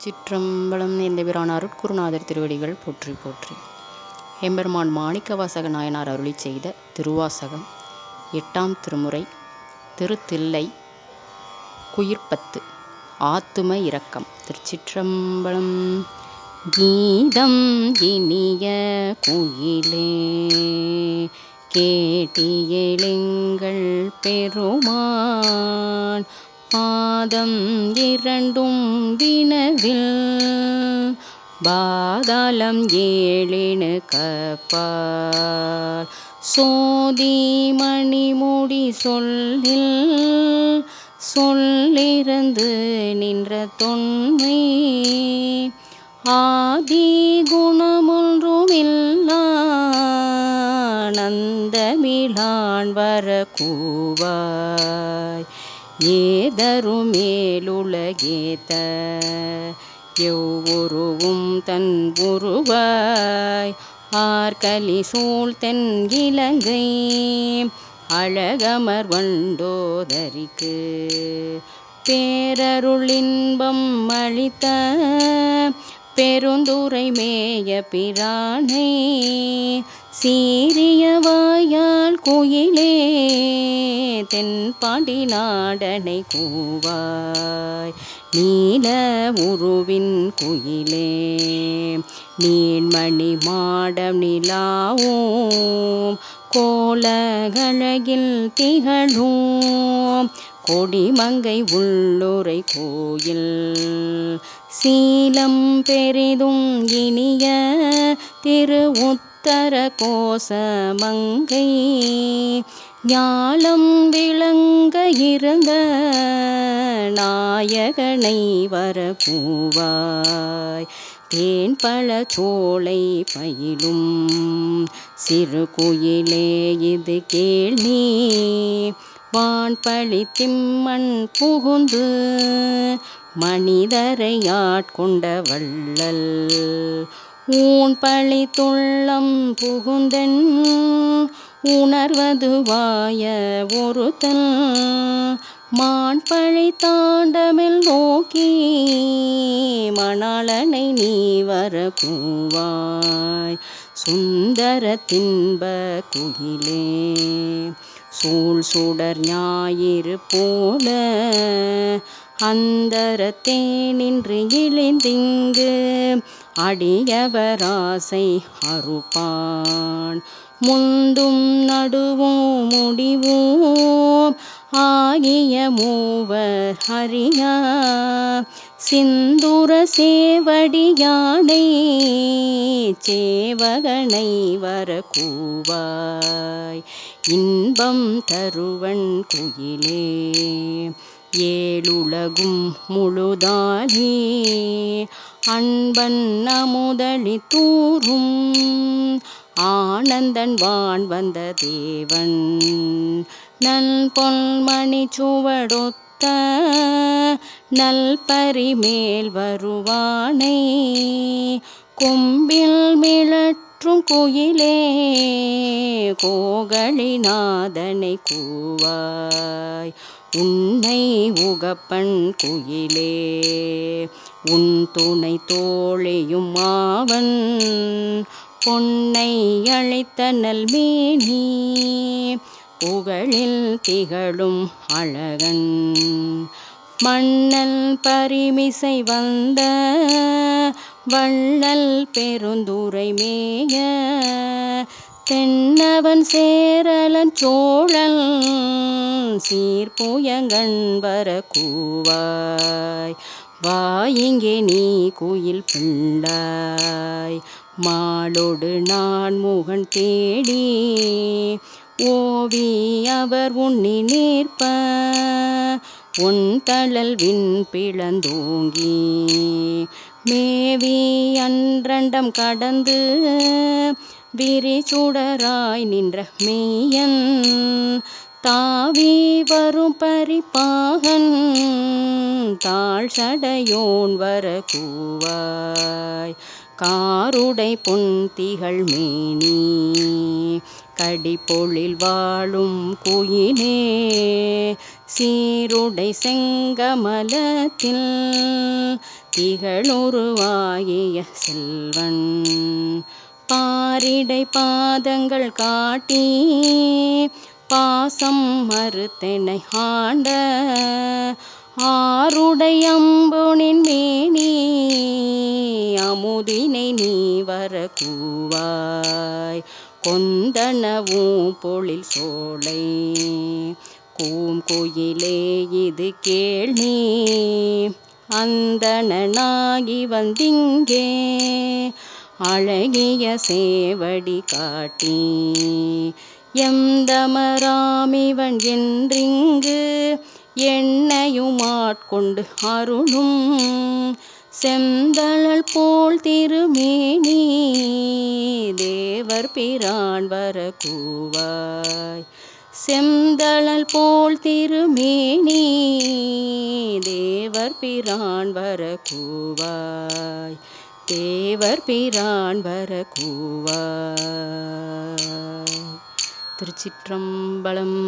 திருச்சிற்றம்பலம் எந்தபிரான் அருட்குருநாதர் திருவடிகள் போற்றி போற்றி. எம்பெருமான் மாணிக்கவாசக நாயனார் அருளி செய்த திருவாசகம் எட்டாம் திருமுறை திருத்தில்லை குயிர்ப்பத்து ஆத்தும இரக்கம். திருச்சிற்றம்பலம் கீதம் இனிய குயிலே கேட்டியலிங்கள் பெருமான் பாதம் இரண்டும் வினவில் பாதாளம் ஏழினு கப்பால் சோதி மணிமுடி சொல்லில் சொல்லிருந்து நின்ற தொன்மை ஆதி குணமொன்றுமில்லா நந்தமிழான் வர கூவாய் ஏதரும் மேலுலகேத்த எவ்வொருவும் தன் உருவாய். ஆர்கலி சூழ் தென் இலங்கை அழகமர் வண்டோதரிக்கு பேரருளின்பம் அளித்த பெருந்துரை மேய பிரானை சீரியவாயா கோயிலே தென்பாண்டி நாடனை கூவாய். நீல உருவின் குயிலே நீண்மணி மாடம் நிலாவும். கோலகழகில் திகழும் கொடிமங்கை உள்ளுரை கோயில். சீலம் பெரிதும் இனிய திருவுத் உத்தர கோசமங்கை ஞாலம் விளங்க இருந்த நாயகனை வரப்பூவாய். தேன் பழ சோலை பயிலும் சிறு குயிலே இது கேள் நீ. வான்பழி திம்மண் புகுந்து மனிதரை ஆட்கொண்ட வள்ளல் ஊன் பழி துள்ளம் புகுந்தென் உணர்வதுவாய ஒருத்தன். மான் பழி தாண்டமில் நோக்கி மணாளனை நீ வர கூவாய். சுந்தர தின்ப குயிலே சூழ் சுடர் ஞாயிறு போல அந்தரத்தே நின்று இழிந்திங்கு. அடியவராசை அறுப்பான். முந்தும் நடுவோம் முடிவோம் ஆகிய மூவர் அறியா. சிந்துர சேவடியானை சேவகனை வர கூவாய் இன்பம் தருவன் குயிலே. ஏழுலகும் முழுதானே. அன்பன் அமுதலி தூரும் ஆனந்தன் வான் வந்த தேவன். நல் பொன்மணி சுவடொத்த நல் பரிமேல் வருவானை. கொம்பில் மிளற்றும் குயிலே கோகளிநாதனை கூவார் கூவாய் உன்னை உகப்பன் குயிலே. உன் துணை தோழியும் மாவன் பொன்னை அழைத்த நல்மேனி. புகழில் திகழும் அழகன். மண்ணல் பரிமிசை வந்த வள்ளல் பெருந்துரை மேய. தென்னவன் சேரலன் சோழன் சீர்புயங்கண் வர கூவாய் வாயிங்கே நீ குயில் பிள்ளாய். மாளோடு நான் முகன் தேடி ஓவி அவர் உன்னி நேர்ப்ப. உன் தழல் விண் பிளந்தோங்கி மேவி அன்றண்டம் கடந்து விரி சுடராய் நின்ற மேயன் தாவி வரும் பரிப்பாகன் தாழ் சடையோன் வர கூவாய். காருடை பொன் திகழ் மேனி கடிப்பொழில் வாழும் குயிலே சீருடை செங்கமலத்தில் திகழுருவாகிய செல்வன். பாரிடை பாதங்கள் காட்டி பாசம் மறுத்தனை ஆண்ட ஆருடைய அம்புனின் மேனி அமுதினை நீ வர கூவாய் கொந்தனவும் பொழில் சோலை கூம் கோயிலே இது கேள் நீ. அந்தணனாகி வந்திங்கே அழகிய சேவடி காட்டி. எந்தமராமிவன் என்றிங்கு என்னையும் ஆட்கொண்டு அருளும். செந்தழல் போல் திருமேனி தேவர் பிரான் வர கூவாய். செந்தழல் போல் திருமேனி தேவர் பிரான் வர கூவாய். தேவர் பிரான் வர கூவாய் திருச்சிற்றம்பலம்